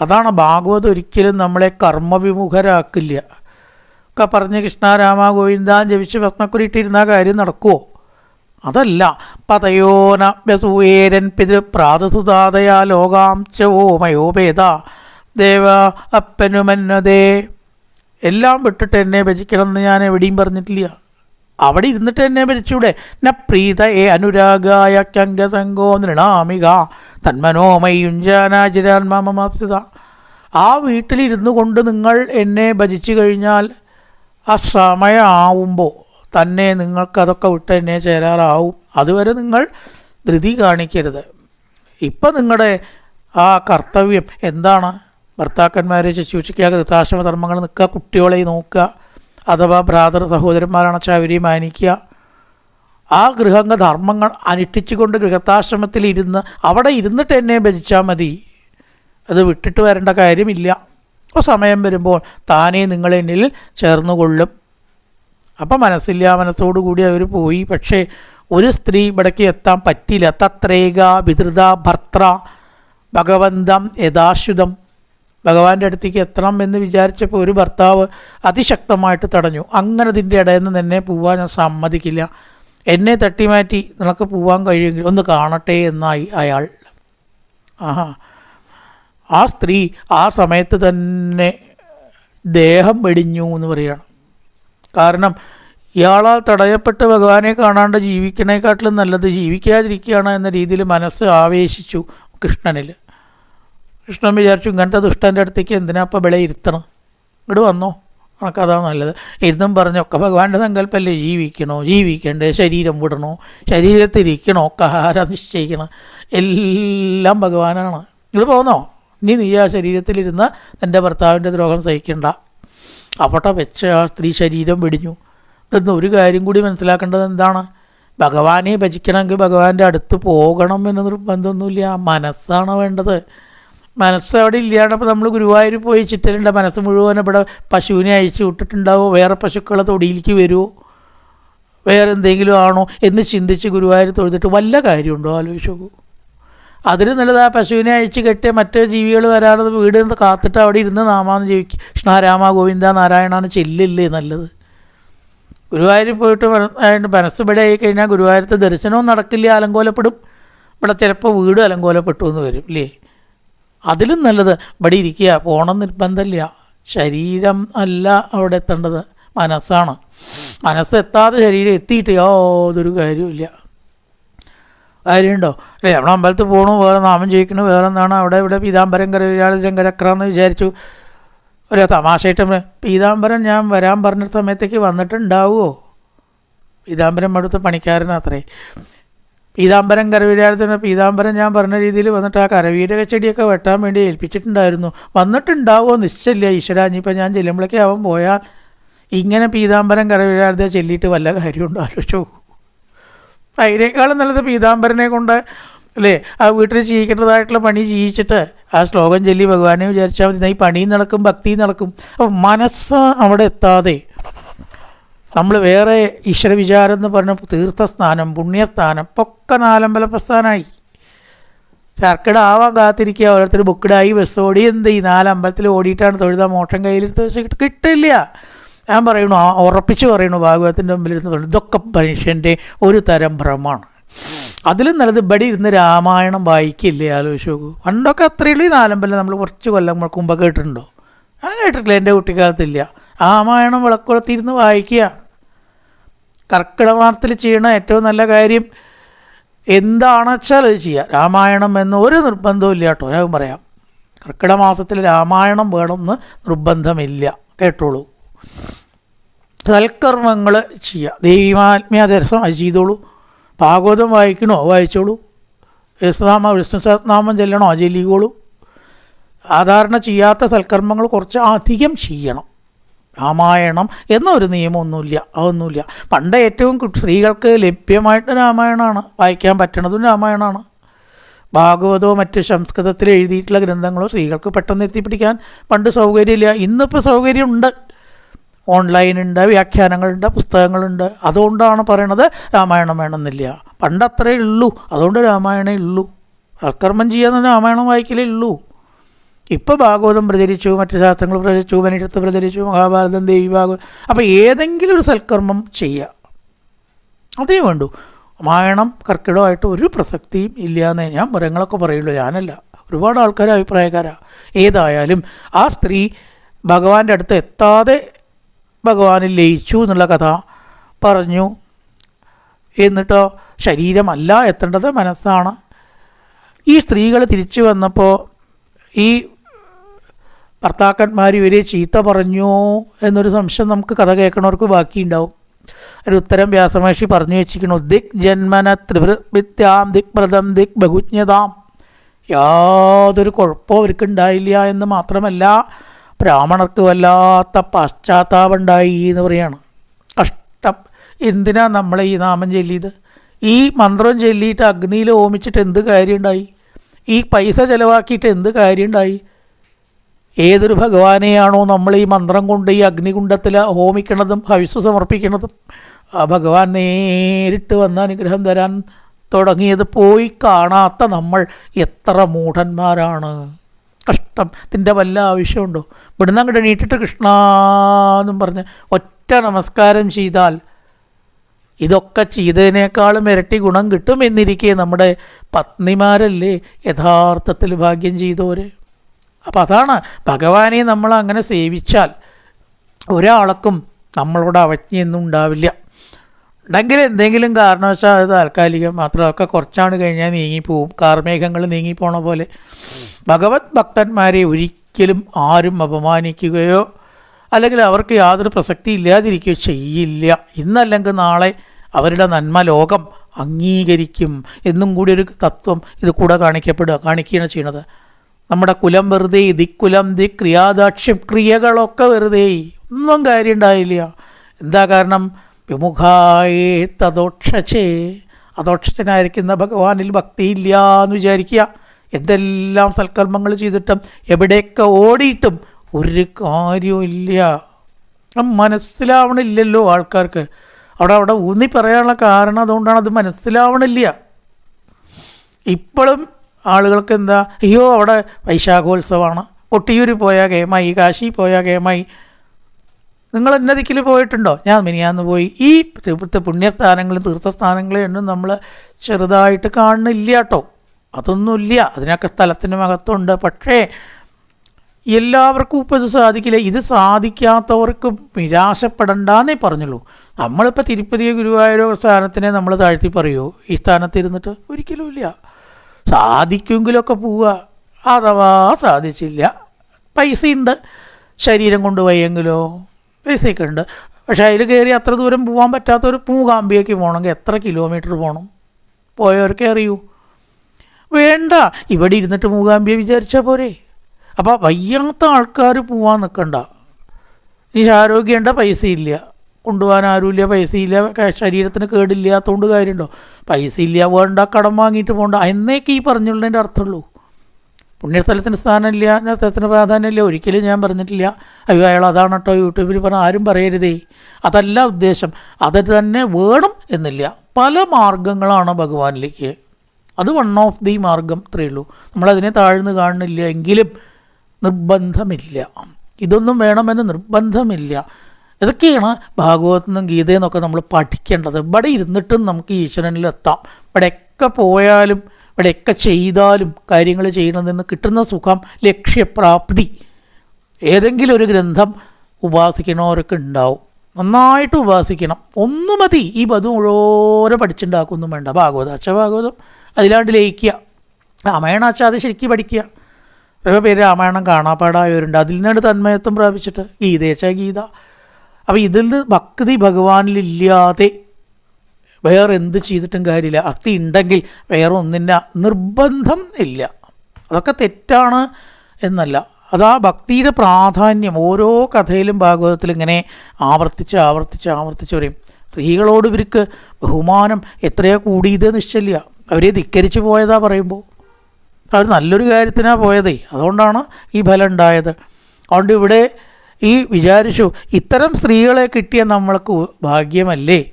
അതാണ് ഭാഗവത് ഒരിക്കലും നമ്മളെ കർമ്മവിമുഖരാക്കില്ല. ഒക്കെ പറഞ്ഞ് കൃഷ്ണ രാമ ഗോവിന്ദാൻ ജപിച്ച് ഭസ്മക്കുരിയിട്ടിരുന്ന കാര്യം നടക്കുമോ അതല്ല പതയോന വ്യസൂയേരൻ പിതൃപ്രാതസുതാതയാ ലോകാം മയോപേത ദേവ അപ്പനുമന്നതേ. എല്ലാം വിട്ടിട്ട് എന്നെ ഭജിക്കണമെന്ന് ഞാൻ എവിടെയും പറഞ്ഞിട്ടില്ല. അവിടെ ഇരുന്നിട്ട് എന്നെ ഭരിച്ചൂടെ ന പ്രീത ഏ അനുരാഗായ കങ്കസംഗോ നൃണാമിക. തന്മനോമയുഞ്ജാനാചിരാത്മാമമാപ്സിത ആ വീട്ടിലിരുന്നു കൊണ്ട് നിങ്ങൾ എന്നെ ഭജിച്ചു കഴിഞ്ഞാൽ ആ സമയമാവുമ്പോൾ തന്നെ നിങ്ങൾക്കതൊക്കെ വിട്ട് എന്നെ ചേരാറാവും. അതുവരെ നിങ്ങൾ ധൃതി കാണിക്കരുത്. ഇപ്പം നിങ്ങളുടെ ആ കർത്തവ്യം എന്താണ്? ഭർത്താക്കന്മാരെ ശുശ്രൂഷിക്കുക കൃതാശ്രമ ധർമ്മങ്ങൾ നിൽക്കുക കുട്ടികളെ നോക്കുക അഥവാ ഭ്രാതൃ സഹോദരന്മാരാണെച്ചാൽ അവരെ മാനിക്കുക. ആ ഗൃഹങ്ങ ധർമ്മങ്ങൾ അനുഷ്ഠിച്ചുകൊണ്ട് ഗൃഹത്താശ്രമത്തിൽ ഇരുന്ന് അവിടെ ഇരുന്നിട്ട് എന്നെ ഭജിച്ചാൽ മതി. അത് വിട്ടിട്ട് വരേണ്ട കാര്യമില്ല. അപ്പോൾ സമയം വരുമ്പോൾ താനേ നിങ്ങളെന്നിൽ ചേർന്നുകൊള്ളും. അപ്പം മനസ്സില്ല മനസ്സോടു കൂടി അവർ പോയി. പക്ഷേ ഒരു സ്ത്രീ ഇവിടേക്ക് എത്താൻ പറ്റില്ല. തത്രേക വിതൃത ഭർത്ര ഭഗവന്തം യഥാശ്രുതം. ഭഗവാന്റെ അടുത്തേക്ക് എത്തണം എന്ന് വിചാരിച്ചപ്പോൾ ഒരു ഭർത്താവ് അതിശക്തമായിട്ട് തടഞ്ഞു. അങ്ങനെ ഇതിന്റെ ഇടയിൽ നിന്ന് തന്നെ പോവാൻ ഞാൻ സമ്മതിക്കില്ല. എന്നെ തട്ടിമാറ്റി നിനക്ക് പോവാൻ കഴിയുമെങ്കിൽ ഒന്ന് കാണട്ടെ എന്നായി അയാൾ. ആഹാ. ആ സ്ത്രീ ആ സമയത്ത് തന്നെ ദേഹം വെടിഞ്ഞു എന്ന് പറയുകയാണ്. കാരണം ഇയാളാൽ തടയപ്പെട്ട് ഭഗവാനെ കാണാണ്ട് ജീവിക്കണേക്കാട്ടിലും നല്ലത് ജീവിക്കാതിരിക്കുകയാണ് എന്ന രീതിയിൽ മനസ്സ് ആവേശിച്ചു കൃഷ്ണനിൽ. കൃഷ്ണൻ വിചാരിച്ചു ഇങ്ങനത്തെ ദുഷ്ടന്റെ അടുത്തേക്ക് എന്തിനാ അപ്പം വിള ഇരുത്തണം? ഇങ്ങോട്ട് വന്നോ. നമുക്കതാ നല്ലത്. ഇരുന്നും പറഞ്ഞൊക്കെ ഭഗവാന്റെ സങ്കല്പമല്ലേ ജീവിക്കണോ? ജീവിക്കണ്ടേ? ശരീരം വിടണോ? ശരീരത്തിരിക്കണോ ഒക്കെ ആഹാരം നിശ്ചയിക്കണം? എല്ലാം ഭഗവാനാണ്. ഇത് പോന്നോ. നീ നീ ആ ശരീരത്തിലിരുന്ന് എന്റെ ഭർത്താവിന്റെ ദ്രോഹം സഹിക്കണ്ട. അവിടെ വെച്ച് ആ സ്ത്രീ ശരീരം വെടിഞ്ഞു. ഇതൊന്നും ഒരു കാര്യം കൂടി മനസ്സിലാക്കേണ്ടത് എന്താണ്? ഭഗവാനെ ഭജിക്കണമെങ്കിൽ ഭഗവാന്റെ അടുത്ത് പോകണം എന്ന നിർബന്ധമൊന്നുമില്ല. മനസ്സാണ് വേണ്ടത്. മനസ്സ് അവിടെ ഇല്ലാണ്ടപ്പോൾ നമ്മൾ ഗുരുവായൂർ പോയി ചിറ്റലുണ്ട് മനസ്സ് മുഴുവൻ ഇവിടെ പശുവിനെ അഴിച്ചു വിട്ടിട്ടുണ്ടാവോ? വേറെ പശുക്കളെ തൊടിയിലേക്ക് വരുമോ വേറെ എന്തെങ്കിലും ആണോ എന്ന് ചിന്തിച്ച് ഗുരുവായൂർ തൊഴുതിട്ട് വല്ല കാര്യമുണ്ടോ? ആലോചിച്ച് അതിന് നല്ലത് ആ പശുവിനെ അഴിച്ച് കെട്ടിയ മറ്റേ ജീവികൾ വരാതെ വീട് കാത്തിട്ട് അവിടെ ഇരുന്ന് നാമാന്ന് ജീവിക്കും കൃഷ്ണ രാമ ഗോവിന്ദ നാരായണാണ് ചെല്ലില്ലേ നല്ലത്. ഗുരുവായൂരിൽ പോയിട്ട് മന- മനസ്സ് ഇവിടെ ആയി കഴിഞ്ഞാൽ ഗുരുവായൂരത്തെ ദർശനവും നടക്കില്ല അലങ്കോലപ്പെടും. ഇവിടെ ചിലപ്പോൾ വീട് അലങ്കോലപ്പെട്ടു എന്ന് വരും ഇല്ലേ? അതിലും നല്ലത് ഇവിടെ ഇരിക്കുക പോകണം നിർബന്ധമില്ല. ശരീരം അല്ല അവിടെ എത്തേണ്ടത് മനസ്സാണ്. മനസ്സെത്താതെ ശരീരം എത്തിയിട്ട് യാതൊരു കാര്യമില്ല കാര്യമുണ്ടോ? അല്ലേ നമ്മുടെ അമ്പലത്തിൽ പോകണു വേറെ നാമം ജയിക്കണു വേറെ എന്താണ് അവിടെ ഇവിടെ പീതാംബരം കരയാൾ ശങ്കരക്ര എന്ന് വിചാരിച്ചു. ഒരു തമാശയായിട്ട് നമ്മൾ, പീതാംബരം ഞാൻ വരാൻ പറഞ്ഞ സമയത്തേക്ക് വന്നിട്ടുണ്ടാവുമോ പീതാംബരം അടുത്ത പണിക്കാരനത്രേ. പീതാംബരം കരവീരാളത്തിന് പീതാംബരം ഞാൻ പറഞ്ഞ രീതിയിൽ വന്നിട്ട് ആ കരവീരക ചെടിയൊക്കെ വെട്ടാൻ വേണ്ടി ഏൽപ്പിച്ചിട്ടുണ്ടായിരുന്നു. വന്നിട്ടുണ്ടാവുമോ നിശ്ചയില്ല ഈശ്വര ഇനിയിപ്പോൾ ഞാൻ ചെല്ലുമ്പോഴേക്കേ അവൻ പോയാൽ ഇങ്ങനെ പീതാംബരം കരവീരാളത്തെ ചെല്ലിയിട്ട് വല്ല കാര്യമുണ്ടോ? ആലോചിച്ച് അതിനേക്കാളും നല്ലത് പീതാംബരനെ കൊണ്ട് അല്ലേ? ആ വീട്ടിൽ ചെയ്യിക്കേണ്ടതായിട്ടുള്ള പണി ചെയ്യിച്ചിട്ട് ആ ശ്ലോകം ചൊല്ലി ഭഗവാനെ വിചാരിച്ചാൽ മതി. ഈ പണിയും നടക്കും ഭക്തിയും നടക്കും. അപ്പം മനസ്സ് അവിടെ എത്താതെ നമ്മൾ വേറെ ഈശ്വര വിചാരം എന്ന് പറഞ്ഞ തീർത്ഥസ്നാനം പുണ്യസ്ഥാനം ഒക്കെ നാലമ്പല പ്രസ്ഥാനമായി ചർക്കിട ആവാൻ കാത്തിരിക്കുക ഓരോരുത്തർ ബുക്കിടായി ബസ് ഓടി എന്ത് ഈ നാലമ്പലത്തിൽ ഓടിയിട്ടാണ് തൊഴുതാ കയ്യിലെടുത്ത് വെച്ച് കിട്ടില്ല. ഞാൻ പറയണു ഉറപ്പിച്ച് പറയണു ഭാഗവതത്തിന്റെ മുമ്പിൽ ഇരുന്ന് ഇതൊക്കെ മനുഷ്യന്റെ ഒരു തരം ഭ്രമമാണ്. അതിലും നല്ലത് ഇവിടെ ഇരുന്ന് രാമായണം വായിക്കില്ലേ? ആലോചിച്ച് നോക്കൂ. പണ്ടൊക്കെ അത്രയുള്ളൂ ഈ നാലമ്പലം നമ്മൾ കുറച്ച് കൊല്ലം മുമ്പ് കേട്ടിട്ടുണ്ടോ? ഞാൻ കേട്ടിട്ടില്ല എന്റെ കുട്ടിക്കാലത്തില്ല. രാമായണം വിളക്കുളത്തിരുന്ന് വായിക്കുക. കർക്കിടമാർത്തിൽ ചെയ്യണ ഏറ്റവും നല്ല കാര്യം എന്താണെന്ന് വെച്ചാൽ അത് ചെയ്യുക. രാമായണം എന്ന ഒരു നിർബന്ധവും ഇല്ല കേട്ടോ. ഞാൻ പറയാം. കർക്കിടമാസത്തിൽ രാമായണം വേണമെന്ന് നിർബന്ധമില്ല. കേട്ടോളൂ. സൽക്കർമ്മങ്ങൾ ചെയ്യുക ദൈവാത്മീയ ദർശനം അത് ചെയ്തോളൂ. ഭാഗവതം വായിക്കണോ? വായിച്ചോളൂ. വിശ്വനാമ വിഷ്ണു സഹസ്രനാമം ചെല്ലണോ ചെല്ലിക്കോളൂ. സാധാരണ ചെയ്യാത്ത സൽക്കർമ്മങ്ങൾ കുറച്ച് അധികം ചെയ്യണം. രാമായണം എന്നൊരു നിയമമൊന്നുമില്ല. അതൊന്നുമില്ല. പണ്ട് ഏറ്റവും സ്ത്രീകൾക്ക് ലഭ്യമായിട്ട് രാമായണമാണ്. വായിക്കാൻ പറ്റണതും രാമായണമാണ്. ഭാഗവതോ മറ്റ് സംസ്കൃതത്തിൽ എഴുതിയിട്ടുള്ള ഗ്രന്ഥങ്ങളോ സ്ത്രീകൾക്ക് പെട്ടെന്ന് എത്തിപ്പിടിക്കാൻ പണ്ട് സൗകര്യമില്ല. ഇന്നിപ്പോൾ സൗകര്യമുണ്ട്. ഓൺലൈനുണ്ട് വ്യാഖ്യാനങ്ങളുണ്ട് പുസ്തകങ്ങളുണ്ട് അതുകൊണ്ടാണ് പറയണത് രാമായണം വേണമെന്നില്ല. പണ്ടത്രേ ഉള്ളൂ അതുകൊണ്ട് രാമായണേ ഉള്ളൂ സൽക്കർമ്മം ചെയ്യാൻ രാമായണം വായിക്കലേ ഉള്ളൂ ഇപ്പോൾ ഭാഗവതം പ്രചരിച്ചു മറ്റ് ശാസ്ത്രങ്ങൾ പ്രചരിച്ചു ഉപനിഷത്ത് പ്രചരിച്ചു മഹാഭാരതം ദേവി ഭാഗവതം അപ്പോൾ ഏതെങ്കിലും ഒരു സൽക്കർമ്മം ചെയ്യുക അതേ വേണ്ടൂ. രാമായണം കർക്കിടമായിട്ട് ഒരു പ്രസക്തിയും ഇല്ല എന്നേ ഞാൻ മരങ്ങളൊക്കെ പറയുള്ളൂ. ഞാനല്ല. ഒരുപാട് ആൾക്കാർ അഭിപ്രായക്കാരാണ് ഏതായാലും ആ സ്ത്രീ ഭഗവാന്റെ അടുത്ത് എത്താതെ ഭഗവാനിൽ ലയിച്ചു എന്നുള്ള കഥ പറഞ്ഞു. എന്നിട്ടോ ശരീരമല്ല എത്തേണ്ടത് മനസ്സാണ്. ഈ സ്ത്രീകൾ തിരിച്ചു വന്നപ്പോൾ ഈ ഭർത്താക്കന്മാർ ഇവരെ ചീത്ത പറഞ്ഞു എന്നൊരു സംശയം നമുക്ക് കഥ കേൾക്കണവർക്ക് ബാക്കിയുണ്ടാവും. ഒരു ഉത്തരം വ്യാസമഹർഷി പറഞ്ഞു വെച്ചിരിക്കുന്നു ദിക് ജന്മന ത്രിവൃത്യാം ദിക് പ്രദം ദിക് ബഹുജ്ഞതാം. യാതൊരു കുഴപ്പവും അവർക്ക് ഉണ്ടായില്ല എന്ന് മാത്രമല്ല ബ്രാഹ്മണർക്ക് വല്ലാത്ത പശ്ചാത്താപമുണ്ടായി എന്ന് പറയാണ്. കഷ്ടം. എന്തിനാ നമ്മൾ ഈ നാമം ചൊല്ലിയത്? ഈ മന്ത്രം ചൊല്ലിയിട്ട് അഗ്നിയിൽ ഓമിച്ചിട്ട് എന്ത് കാര്യമുണ്ടായി? ഈ പൈസ ചിലവാക്കിയിട്ട് എന്ത് കാര്യമുണ്ടായി? ഏതൊരു ഭഗവാനെയാണോ നമ്മൾ ഈ മന്ത്രം കൊണ്ട് ഈ അഗ്നികുണ്ഡത്തിൽ ഹോമിക്കണതും ഹവിസ് സമർപ്പിക്കണതും? ആ ഭഗവാൻ നേരിട്ട് വന്ന് അനുഗ്രഹം തരാൻ തുടങ്ങിയത് പോയി കാണാത്ത നമ്മൾ എത്ര മൂഢന്മാരാണ്. കഷ്ടം ഇതിന്റെ വല്ല ആവശ്യമുണ്ടോ? ഇവിടുന്ന് അങ്ങോട്ട് എണീറ്റിട്ട് കൃഷ്ണ എന്നും പറഞ്ഞ് ഒറ്റ നമസ്കാരം ചെയ്താൽ ഇതൊക്കെ ചെയ്തതിനേക്കാളും ഇരട്ടി ഗുണം കിട്ടും എന്നിരിക്കെ നമ്മുടെ പത്നിമാരല്ലേ യഥാർത്ഥത്തിൽ ഭാഗ്യം ചെയ്തവര്? അപ്പം അതാണ് ഭഗവാനെ നമ്മൾ അങ്ങനെ സേവിച്ചാൽ ഒരാൾക്കും നമ്മളോട് അവജ്ഞയൊന്നും ഉണ്ടാവില്ല. ഉണ്ടെങ്കിൽ എന്തെങ്കിലും കാരണവശാൽ അത് താൽക്കാലികം മാത്രമൊക്കെ കുറച്ചാണ് കഴിഞ്ഞാൽ നീങ്ങിപ്പോവും. കാർമേഘങ്ങൾ നീങ്ങിപ്പോണ പോലെ. ഭഗവത് ഭക്തന്മാരെ ഒരിക്കലും ആരും അപമാനിക്കുകയോ അല്ലെങ്കിൽ അവർക്ക് യാതൊരു പ്രസക്തി ഇല്ലാതിരിക്കുകയോ ചെയ്യില്ല. ഇന്നല്ലെങ്കിൽ നാളെ അവരുടെ നന്മ ലോകം അംഗീകരിക്കും. എന്നും കൂടി ഒരു തത്വം ഇത് കൂടെ കാണിക്കപ്പെടുക കാണിക്കുകയാണ് ചെയ്യണത് നമ്മുടെ കുലം വെറുതെ ദിക്കുലം ദി ക്രിയാദാക്ഷ്യം ക്രിയകളൊക്കെ വെറുതെ ഒന്നും കാര്യം ഉണ്ടായില്ല എന്താ കാരണം? വിമുഖായേ അതോക്ഷനായിരിക്കുന്ന ഭഗവാനിൽ ഭക്തിയില്ല എന്ന് വിചാരിക്കുക. എന്തെല്ലാം സൽക്കർമ്മങ്ങൾ ചെയ്തിട്ടും എവിടെയൊക്കെ ഓടിയിട്ടും ഒരു കാര്യമില്ല മനസ്സിലാവണില്ലല്ലോ ആൾക്കാർക്ക്. അവിടെ അവിടെ ഊന്നി പറയാനുള്ള കാരണം അതുകൊണ്ടാണ് അത് മനസ്സിലാവണില്ല. ഇപ്പോഴും ആളുകൾക്ക് എന്താ അയ്യോ അവിടെ വൈശാഖോത്സവമാണ്. കൊട്ടിയൂർ പോയാൽ കേമായി കാശി പോയാൽ കേമായി നിങ്ങൾ ഉന്നതിക്കിൽ പോയിട്ടുണ്ടോ? ഞാൻ മിനിയാന്ന് പോയി. ഈ ഇവിടുത്തെ പുണ്യസ്ഥാനങ്ങളും തീർത്ഥസ്ഥാനങ്ങളും ഒന്നും നമ്മൾ ചെറുതായിട്ട് കാണുന്നില്ല കേട്ടോ അതൊന്നുമില്ല. അതിനൊക്കെ സ്ഥലത്തിന് മഹത്വമുണ്ട്. പക്ഷേ എല്ലാവർക്കും ഇപ്പം ഇത് സാധിക്കില്ല. ഇത് സാധിക്കാത്തവർക്ക് നിരാശപ്പെടണ്ടെന്നേ പറഞ്ഞുള്ളൂ. നമ്മളിപ്പോൾ തിരുപ്പതി ഗുരുവായൂരോ സ്ഥാനത്തിനെ നമ്മൾ താഴ്ത്തി പറയുമോ ഈ സ്ഥാനത്ത് ഇരുന്നിട്ട് ഒരിക്കലും ഇല്ല സാധിക്കുമെങ്കിലൊക്കെ പോവുക. അഥവാ സാധിച്ചില്ല. പൈസയുണ്ട്. ശരീരം കൊണ്ട് പൈസയൊക്കെ ഉണ്ട് പക്ഷേ അതിൽ കയറി അത്ര ദൂരം പോകാൻ പറ്റാത്ത ഒരു മൂകാംബിയേക്ക് പോകണമെങ്കിൽ എത്ര കിലോമീറ്റർ പോകണം? പോയവർക്ക് അറിയൂ വേണ്ട. ഇവിടെ ഇരുന്നിട്ട് മൂകാംബിയെ വിചാരിച്ചാൽ പോരെ. അപ്പോൾ വയ്യാത്ത ആൾക്കാർ പോവാൻ നിൽക്കണ്ട ഇനി ആരോഗ്യമുണ്ട പൈസയില്ല. കൊണ്ടുപോകാൻ ആരുമില്ല പൈസയില്ല ശരീരത്തിന് കേടില്ലാത്തതുകൊണ്ട് കാര്യമുണ്ടോ പൈസ ഇല്ല വേണ്ട കടം വാങ്ങിയിട്ട് പോകണ്ട എന്നേക്ക് ഈ പറഞ്ഞുള്ളതിന്റെ അർത്ഥമുള്ളൂ. പുണ്യസ്ഥലത്തിന് സ്ഥാനമില്ല സ്ഥലത്തിന് പ്രാധാന്യമില്ല ഒരിക്കലും ഞാൻ പറഞ്ഞിട്ടില്ല. അയ്യോ അയാൾ അതാണ് കേട്ടോ യൂട്യൂബിൽ പറഞ്ഞാൽ ആരും പറയരുതേ. അതല്ല ഉദ്ദേശം. അത് തന്നെ വേണം എന്നില്ല. പല മാർഗങ്ങളാണ് ഭഗവാനിലേക്ക്. അത് വൺ ഓഫ് ദി മാർഗം ഇത്രയേ ഉള്ളൂ. നമ്മളതിനെ താഴ്ന്നു കാണുന്നില്ല എങ്കിലും നിർബന്ധമില്ല. ഇതൊന്നും വേണമെന്ന് നിർബന്ധമില്ല. ഇതൊക്കെയാണ് ഗീതയിൽ നിന്നൊക്കെ നമ്മൾ പഠിക്കേണ്ടത്. ഇവിടെ ഇരുന്നിട്ടും നമുക്ക് ഈശ്വരനിലെത്താം ഇവിടെയൊക്കെ പോയാലും ഇവിടെയൊക്കെ ചെയ്താലും കാര്യങ്ങൾ ചെയ്യണമെന്ന് നിന്ന് കിട്ടുന്ന സുഖം ലക്ഷ്യപ്രാപ്തി. ഏതെങ്കിലും ഒരു ഗ്രന്ഥം ഉപാസിക്കണവരൊക്കെ ഉണ്ടാവും. നന്നായിട്ട് ഉപാസിക്കണം. ഒന്നു മതി. ഈ പദം മുഴുവനെ പഠിച്ചുണ്ടാക്കൊന്നും വേണ്ട. ഭാഗവതം അച്ഛ ഭാഗവതം അതിലാണ്ട് ലയിക്കുക. രാമായണം അച്ഛ അത് ശരിക്കും പഠിക്കുക. കുറേ പേര് രാമായണം കാണാപ്പാടായവരുണ്ട്. അതിൽ നിന്നാണ് തന്മയത്വം പ്രാപിച്ചിട്ട്. ഗീതേച്ച ഗീത. അപ്പോൾ ഇതിൽ നിന്ന് ഭക്തി ഭഗവാനിലില്ലാതെ വേറെ എന്ത് ചെയ്തിട്ടും കാര്യമില്ല. അത്തി ഉണ്ടെങ്കിൽ വേറെ ഒന്നിന്റെ നിർബന്ധം ഇല്ല. അതൊക്കെ തെറ്റാണ് എന്നല്ല. അതാ ഭക്തിയുടെ പ്രാധാന്യം. ഓരോ കഥയിലും ഭാഗവതത്തിലും ഇങ്ങനെ ആവർത്തിച്ച് ആവർത്തിച്ച് ആവർത്തിച്ച് വരും സ്ത്രീകളോട് ഇവർക്ക് ബഹുമാനം എത്രയോ കൂടിയത് നിശ്ചല്യ അവരെ ധിക്കരിച്ച് പോയതാ പറയുമ്പോൾ അവർ നല്ലൊരു കാര്യത്തിനാണ് പോയതേ. അതുകൊണ്ടാണ് ഈ ഫലം ഉണ്ടായത്. അതുകൊണ്ട് ഇവിടെ ഈ വിചാരിച്ചു ഇത്തരം സ്ത്രീകളെ കിട്ടിയ നമ്മൾക്ക് ഭാഗ്യമല്ലേ?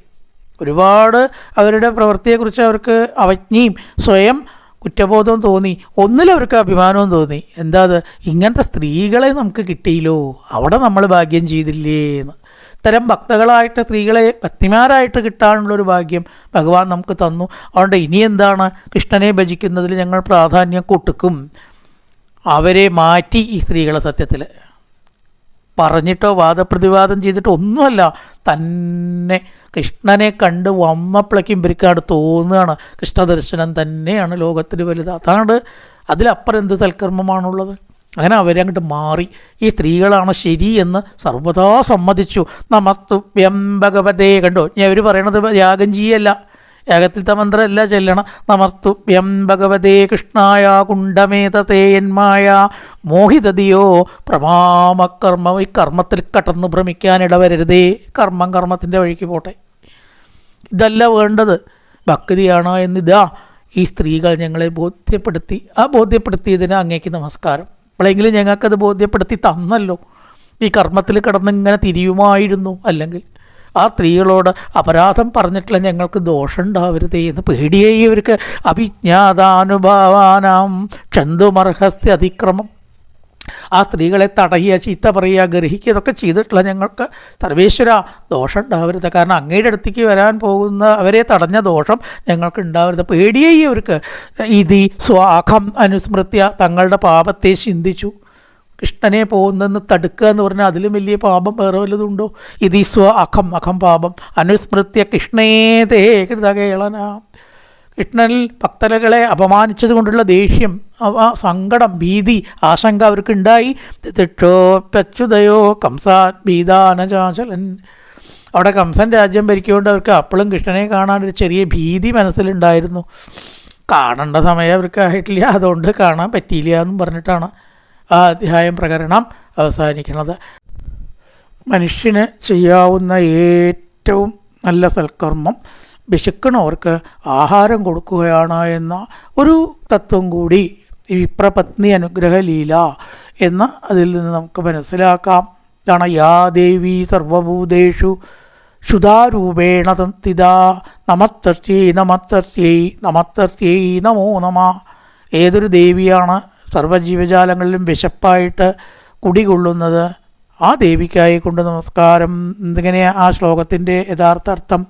ഒരുപാട് അവരുടെ പ്രവൃത്തിയെക്കുറിച്ച് അവർക്ക് അവജ്ഞയും സ്വയം കുറ്റബോധവും തോന്നി. ഒന്നിലവർക്ക് അഭിമാനവും തോന്നി. എന്താ അത്? ഇങ്ങനത്തെ സ്ത്രീകളെ നമുക്ക് കിട്ടിയില്ലോ. അവിടെ നമ്മൾ ഭാഗ്യം ചെയ്തില്ലേ എന്ന്. ഇത്തരം ഭക്തകളായിട്ട് സ്ത്രീകളെ ഭക്തിമാരായിട്ട് കിട്ടാനുള്ളൊരു ഭാഗ്യം ഭഗവാൻ നമുക്ക് തന്നു. അതുകൊണ്ട് ഇനി എന്താണ്? കൃഷ്ണനെ ഭജിക്കുന്നതിൽ ഞങ്ങൾ പ്രാധാന്യം കൊടുക്കും. അവരെ മാറ്റി ഈ സ്ത്രീകളെ സത്യത്തിൽ പറഞ്ഞിട്ടോ വാദപ്രതിവാദം ചെയ്തിട്ടോ ഒന്നുമല്ല. തന്നെ കൃഷ്ണനെ കണ്ട് വന്നപ്പോഴേക്കും ഇവർക്കാണ് തോന്നുകയാണ്. കൃഷ്ണദർശനം തന്നെയാണ് ലോകത്തിൽ വലുത്. അതാണ് അതിലപ്പുറം എന്ത് തൽക്കർമ്മമാണുള്ളത്? അങ്ങനെ അവരങ്ങോട്ട് മാറി. ഈ സ്ത്രീകളാണ് ശരി എന്ന് സർവതാ സമ്മതിച്ചു. നമസ്തുഭ്യം ഭഗവതേ കണ്ടോ? ഞാൻ അവർ പറയണത് യാഗം ചെയ്യല്ല. യാഗത്തിലത്തെ മന്ത്രമല്ല ചെല്ലണം. നമസ്തുഭ്യം ഭഗവതേ കൃഷ്ണായ കുണ്ടമേതേയന്മായ മോഹിതതിയോ പ്രമാമകർമ്മ ഈ കർമ്മത്തിൽ കടന്നു ഭ്രമിക്കാൻ ഇടവരരുതേ. കർമ്മം കർമ്മത്തിന്റെ വഴിക്ക് പോട്ടെ. ഇതല്ല വേണ്ടത്. ഭക്തിയാണ് എന്നിതാ ഈ സ്ത്രീകൾ ഞങ്ങളെ ബോധ്യപ്പെടുത്തി. ആ ബോധ്യപ്പെടുത്തിയതിന് അങ്ങേക്ക് നമസ്കാരം. അപ്പോഴെങ്കിലും ഞങ്ങൾക്കത് ബോധ്യപ്പെടുത്തി തന്നല്ലോ. ഈ കർമ്മത്തിൽ കിടന്നിങ്ങനെ തിരിയുമായിരുന്നു. അല്ലെങ്കിൽ ആ സ്ത്രീകളോട് അപരാധം പറഞ്ഞിട്ടുള്ള ഞങ്ങൾക്ക് ദോഷം ഉണ്ടാവരുതേ എന്ന് പേടിയേ ഇവർക്ക്. അഭിജ്ഞാതാനുഭാവാനാം ക്ഷന്തുമർഹസ്യ അതിക്രമം. ആ സ്ത്രീകളെ തടയുക ചീത്ത പറയുക ഗ്രഹിക്കുക ഇതൊക്കെ ചെയ്തിട്ടുള്ള ഞങ്ങൾക്ക് സർവേശ്വര ദോഷം ഉണ്ടാവരുത് കാരണം അങ്ങയുടെ അടുത്തേക്ക് വരാൻ പോകുന്ന അവരെ തടഞ്ഞ ദോഷം ഞങ്ങൾക്ക് ഉണ്ടാവരുത്. പേടിയേ അവർക്ക് ഇതി സ്വാഖം അനുസ്മൃത്യ തങ്ങളുടെ പാപത്തെ ചിന്തിച്ചു. കൃഷ്ണനെ പോകുന്നെന്ന് തടുക്കുക എന്ന് പറഞ്ഞാൽ അതിലും വലിയ പാപം വേറെ വല്ലതുണ്ടോ ഇതീസ്വ അഖം അഖം പാപം. അനുസ്മൃത്യ കൃഷ്ണേതേ കൃതകേളന കൃഷ്ണനിൽ ഭക്തലകളെ അപമാനിച്ചത് കൊണ്ടുള്ള ദേഷ്യം ആ സങ്കടം ഭീതി ആശങ്ക അവർക്ക് ഉണ്ടായി തിട്ടോപ്യച്യുതയോ കംസാത് ഭീതാനചാചലൻ അവിടെ കംസൻ രാജ്യം ഭരിക്കൊണ്ട് അവർക്ക് അപ്പോഴും കൃഷ്ണനെ കാണാൻ ഒരു ചെറിയ ഭീതി മനസ്സിലുണ്ടായിരുന്നു. കാണേണ്ട സമയം അവർക്ക് ആയിട്ടില്ല. അതുകൊണ്ട് കാണാൻ പറ്റിയില്ല എന്നും പറഞ്ഞിട്ടാണ് ആ അധ്യായം പ്രകരണം അവസാനിക്കുന്നത്. മനുഷ്യന് ചെയ്യാവുന്ന ഏറ്റവും നല്ല സൽക്കർമ്മം വിശക്കണവർക്ക് ആഹാരം കൊടുക്കുകയാണ് എന്ന ഒരു തത്വം കൂടി വിപ്രപത്നി അനുഗ്രഹലീല എന്ന് അതിൽ നിന്ന് നമുക്ക് മനസ്സിലാക്കാം. ഇതാണ് യാ ദേവി സർവഭൂതേഷു ക്ഷുതാരൂപേണ സംസ്ഥിത നമത്തർച്ചേ നമത്തർച്ചേ നമത്തർച്ചേ നമോ നമ. ഏതൊരു ദേവിയാണ് സർവജീവജാലങ്ങളിലും വിശപ്പായിട്ട് കുടികൊള്ളുന്നത് ആ ദേവിക്കായി കൊണ്ട് നമസ്കാരം. എന്തിങ്ങനെ ആ ശ്ലോകത്തിന്റെ യഥാർത്ഥ അർത്ഥം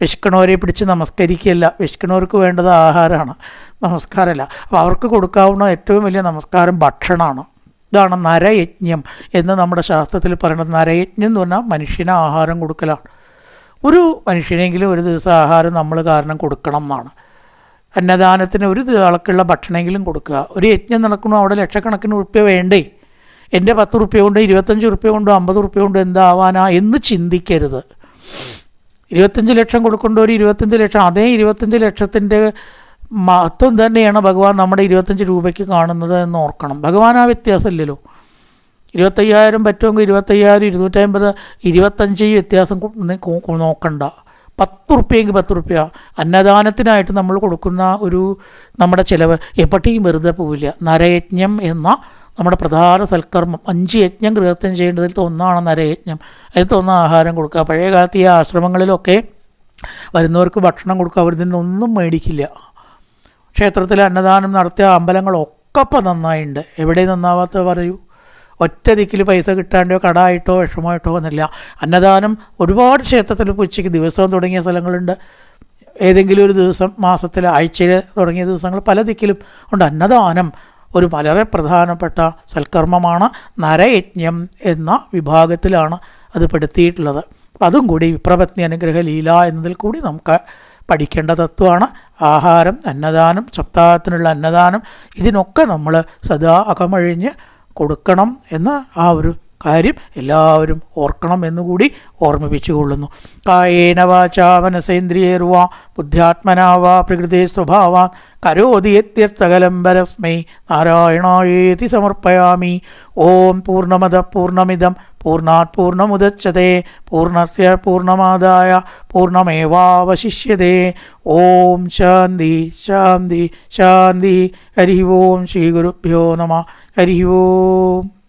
വിശക്കണവരെ പിടിച്ച് നമസ്കരിക്കുകയല്ല. വിശക്കണവർക്ക് വേണ്ടത് ആഹാരമാണ്. നമസ്കാരമല്ല. അപ്പോൾ അവർക്ക് കൊടുക്കാവുന്ന ഏറ്റവും വലിയ നമസ്കാരം ഭക്ഷണമാണ്. ഇതാണ് നരയജ്ഞം എന്ന് നമ്മുടെ ശാസ്ത്രത്തിൽ പറയുന്നത്. നരയജ്ഞം എന്ന് പറഞ്ഞാൽ മനുഷ്യന് ആഹാരം കൊടുക്കലാണ്. ഒരു മനുഷ്യനെങ്കിലും ഒരു ദിവസം ആഹാരം നമ്മൾ കാരണം കൊടുക്കണം എന്നാണ്. അന്നദാനത്തിന് ഒരു ആൾക്കുള്ള ഭക്ഷണമെങ്കിലും കൊടുക്കുക. ഒരു യജ്ഞം നടക്കണോ അവിടെ ലക്ഷക്കണക്കിന് ഉറുപ്പ്യ വേണ്ടേ? എന്റെ പത്ത് ഉറുപ്പ്യ കൊണ്ട് ഇരുപത്തഞ്ച് ഉറുപ്പ്യ കൊണ്ടോ അമ്പത് ഉറുപ്പ്യ കൊണ്ടോ എന്താവാനാ എന്ന് ചിന്തിക്കരുത്. ഇരുപത്തഞ്ച് ലക്ഷം കൊടുക്കേണ്ട ഒരു ഇരുപത്തഞ്ച് ലക്ഷം അതേ ഇരുപത്തഞ്ച് ലക്ഷത്തിന്റെ മഹത്വം തന്നെയാണ് ഭഗവാൻ നമ്മുടെ ഇരുപത്തഞ്ച് രൂപയ്ക്ക് കാണുന്നത് എന്ന് ഓർക്കണം. ഭഗവാൻ ആ വ്യത്യാസമില്ലല്ലോ. ഇരുപത്തയ്യായിരം പറ്റുമെങ്കിൽ ഇരുപത്തയ്യായിരം ഇരുന്നൂറ്റമ്പത് ഇരുപത്തഞ്ച് വ്യത്യാസം നോക്കണ്ട. പത്ത് റുപ്യെങ്കിൽ പത്ത് റുപ്യ അന്നദാനത്തിനായിട്ട് നമ്മൾ കൊടുക്കുന്ന ഒരു നമ്മുടെ ചിലവ് എപ്പട്ടിയും വെറുതെ പോവില്ല. നരയജ്ഞം എന്ന നമ്മുടെ പ്രധാന സൽക്കർമ്മം. അഞ്ച് യജ്ഞം ഗൃഹത്തിൽ ചെയ്യേണ്ടതിൽ ഒന്നാണ് നരയജ്ഞം. അതിൽ തൊന്ന് ആഹാരം കൊടുക്കുക. പഴയ കാലത്ത് ഈ ആശ്രമങ്ങളിലൊക്കെ വരുന്നവർക്ക് ഭക്ഷണം കൊടുക്കുക. അവരിൽ നിന്നൊന്നും മേടിക്കില്ല. ക്ഷേത്രത്തിൽ അന്നദാനം നടത്തിയ അമ്പലങ്ങളൊക്കെ ഇപ്പം നന്നായിട്ടുണ്ട് എവിടെ നന്നാവാത്ത പറയൂ? ഒറ്റ ദിക്കിൽ പൈസ കിട്ടാണ്ടോ കടായിട്ടോ വിഷമമായിട്ടോ എന്നില്ല അന്നദാനം ഒരുപാട് ക്ഷേത്രത്തിൽ ഉച്ചയ്ക്ക് ദിവസവും തുടങ്ങിയ സ്ഥലങ്ങളുണ്ട്. ഏതെങ്കിലും ഒരു ദിവസം മാസത്തിൽ ആഴ്ചയിൽ തുടങ്ങിയ ദിവസങ്ങൾ പല ദിക്കിലും ഉണ്ട്. അന്നദാനം ഒരു വളരെ പ്രധാനപ്പെട്ട സൽക്കർമ്മമാണ്. നരയജ്ഞം എന്ന വിഭാഗത്തിലാണ് അത് പെടുത്തിയിട്ടുള്ളത്. അതും കൂടി വിപ്രപത്നി അനുഗ്രഹ ലീല എന്നതിൽ കൂടി നമുക്ക് പഠിക്കേണ്ട തത്വമാണ്. ആഹാരം അന്നദാനം സപ്താഹത്തിനുള്ള അന്നദാനം ഇതിനൊക്കെ നമ്മൾ സദാ അകമഴിഞ്ഞ് കൊടുക്കണം എന്ന ആ ഒരു കാര്യം എല്ലാവരും ഓർക്കണം എന്നുകൂടി ഓർമ്മിപ്പിച്ചുകൊള്ളുന്നു. കായേന വാചാ മനസേന്ദ്രിയേർവാ ബുദ്ധ്യാത്മനാവാ പ്രകൃതി സ്വഭാവാ കരോതി യത്യർത്ഥകലം പരസ്മൈ നാരായണായേതി സമർപ്പയാമി. ഓം പൂർണമത പൂർണമിതം പൂർണാത് പൂർണമുദച്യത്തെ പൂർണസ്യ പൂർണമാദായ പൂർണമേവാവശിഷ്യതേ ഓം ശാന്തി ശാന്തി ശാന്തി ഹരി ഓം ശ്രീ ഗുരുഭ്യോ നമ ഹരി ഓം.